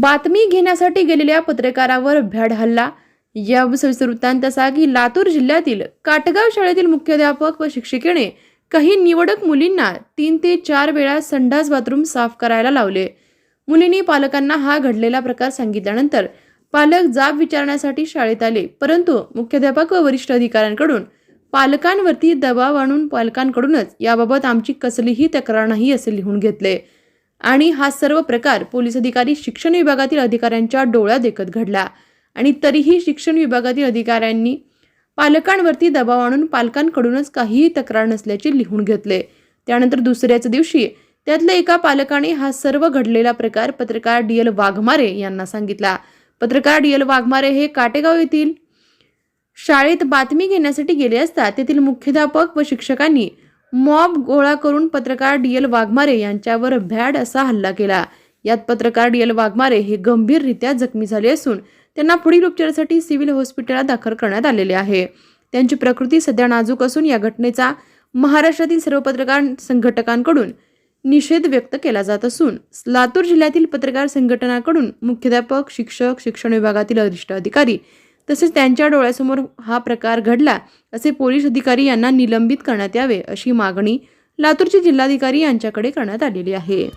बातमी घेण्यासाठी गेलेल्या पत्रकारावर भ्याड हल्ला. या सविस्तर वृत्तांत असा की लातूर जिल्ह्यातील काटगाव शाळेतील मुख्याध्यापक व शिक्षिकेने काही निवडक मुलींना तीन ते चार वेळा संडास बाथरूम साफ करायला लावले. मुलींनी पालकांना हा घडलेला प्रकार सांगितल्यानंतर पालक जाब विचारण्यासाठी शाळेत आले. परंतु मुख्याध्यापक व वरिष्ठ अधिकाऱ्यांकडून पालकांवरती दबाव आणून पालकांकडूनच याबाबत आमची कसलीही तक्रार नाही असे लिहून घेतले. आणि हा सर्व प्रकार पोलीस अधिकारी शिक्षण विभागातील अधिकाऱ्यांच्या डोळ्या देखत घडला. आणि तरीही शिक्षण विभागातील अधिकाऱ्यांनी पालकांवरती दबाव आणून पालकांकडूनच काहीही तक्रार नसल्याचे लिहून घेतले. त्यानंतर दुसऱ्याच दिवशी त्यातल्या एका पालकाने हा सर्व घडलेला प्रकार पत्रकार डी एल वाघमारे यांना सांगितला. पत्रकार डी एल वाघमारे हे काटेगाव येथील शाळेत बातमी घेण्यासाठी गेले असता तेथील मुख्याध्यापक व शिक्षकांनी मॉब गोळा करून पत्रकार डी एल वाघमारे यांच्यावर भॅड असा हल्ला केला. यात पत्रकार डी एल वाघमारे हे गंभीररित्या जखमी झाले असून त्यांना पुढील उपचारासाठी सिव्हिल हॉस्पिटलला दाखल करण्यात आलेले आहे. त्यांची प्रकृती सध्या नाजूक असून या घटनेचा महाराष्ट्रातील सर्व पत्रकार संघटकांकडून निषेध व्यक्त केला जात असून लातूर जिल्ह्यातील पत्रकार संघटनाकडून मुख्याध्यापक शिक्षक शिक्षण विभागातील वरिष्ठ अधिकारी तसेच त्यांच्या डोळ्यासमोर हा प्रकार घडला असे पोलीस अधिकारी यांना निलंबित करण्यात यावे अशी मागणी लातूरचे जिल्हाधिकारी यांच्याकडे करण्यात आलेली आहे.